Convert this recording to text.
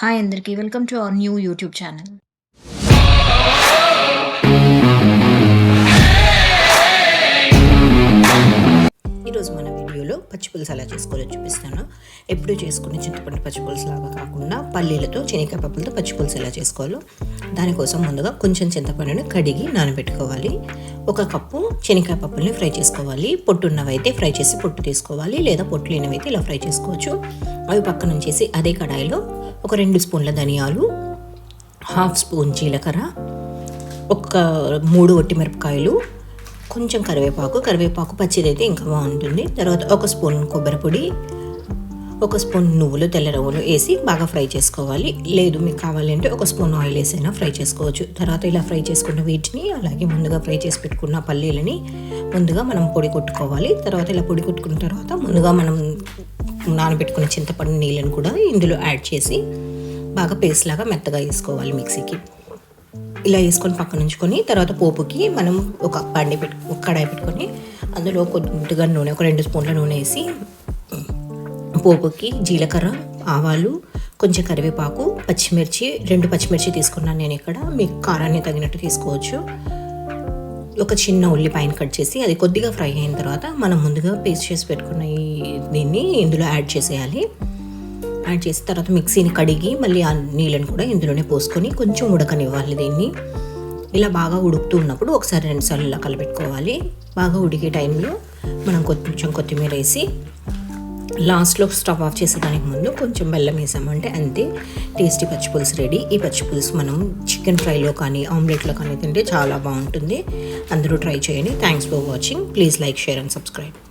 Hi అందరికీ welcome to our new YouTube channel. ఈరోజు మన వీడియోలో పచ్చిపులుసు ఎలా చేసుకోవాలో చూపిస్తాను. ఎప్పుడు చేసుకునే చింతపండు పచ్చిపులుసు లాగా కాకుండా పల్లీలతో శనగకాయ పప్పులతో పచ్చిపులుసు ఎలా చేసుకోవాలో దానికోసం ముందుగా కొంచెం చింతపండుని కడిగి నానబెట్టుకోవాలి. ఒక కప్పు శనగకాయ పప్పుల్ని ఫ్రై చేసుకోవాలి. పొట్టున్నవి అయితే ఫ్రై చేసి పొట్టు తీసుకోవాలి. లేదా పొట్టు లేనివైతే అయితే ఇలా ఫ్రై చేసుకోవచ్చు. అవి పక్కన ఉంచేసి అదే కడాయిలో ఒక రెండు స్పూన్ల ధనియాలు హాఫ్ స్పూన్ జీలకర్ర ఒక మూడు మిరపకాయలు కొంచెం కరివేపాకు. కరివేపాకు పచ్చిదైతే ఇంకా బాగుంటుంది. తర్వాత ఒక స్పూన్ కొబ్బరి పొడి ఒక స్పూన్ నువ్వులు తెల్ల నువ్వులు వేసి బాగా ఫ్రై చేసుకోవాలి. లేదు మీకు కావాలంటే ఒక స్పూన్ ఆయిల్ వేసైనా ఫ్రై చేసుకోవచ్చు. తర్వాత ఇలా ఫ్రై చేసుకున్న వీటిని అలాగే ముందుగా ఫ్రై చేసి పెట్టుకున్న పల్లీలని ముందుగా మనం పొడి కొట్టుకోవాలి. తర్వాత ఇలా పొడి కొట్టుకున్న తర్వాత ముందుగా మనం నానబెట్టుకున్న చింతపండు నీళ్ళను కూడా ఇందులో యాడ్ చేసి బాగా పేస్ట్ లాగా మెత్తగా వేసుకోవాలి మిక్సీకి. ఇలా వేసుకొని పక్కన ఉంచుకొని తర్వాత పోపుకి మనం ఒక బండి పెట్టు ఒక కడాయి పెట్టుకొని అందులో కొద్దిగా నూనె ఒక రెండు స్పూన్ల నూనె వేసి పోపుకి జీలకర్ర ఆవాలు కొంచెం కరివేపాకు పచ్చిమిర్చి రెండు పచ్చిమిర్చి తీసుకున్నాను నేను ఇక్కడ. మీకు కారాన్ని తగినట్టు తీసుకోవచ్చు. ఒక చిన్న ఉల్లిపాయను కట్ చేసి అది కొద్దిగా ఫ్రై అయిన తర్వాత మనం ముందుగా పేస్ట్ చేసి పెట్టుకున్న ఈ దీన్ని ఇందులో యాడ్ చేసేయాలి. యాడ్ చేసిన తర్వాత మిక్సీని కడిగి మళ్ళీ ఆ నీళ్ళని కూడా ఇందులోనే పోసుకొని కొంచెం ఉడకనివ్వాలి దీన్ని. ఇలా బాగా ఉడుకుతూ ఉన్నప్పుడు ఒకసారి రెండుసార్లు ఇలా కలపెట్టుకోవాలి. బాగా ఉడికే టైంలో మనం కొంచెం కొత్తిమీర వేసి లాస్ట్లో స్టవ్ ఆఫ్ చేసేదానికి ముందు కొంచెం బెల్లం వేసామంటే అంతే. టేస్టీ పచ్చిపులుసు రెడీ. ఈ పచ్చిపులుసు మనం చికెన్ ఫ్రైలో కానీ ఆమ్లెట్లో కానీ తింటే చాలా బాగుంటుంది. అందరూ ట్రై చేయండి. Thanks for watching please like share and subscribe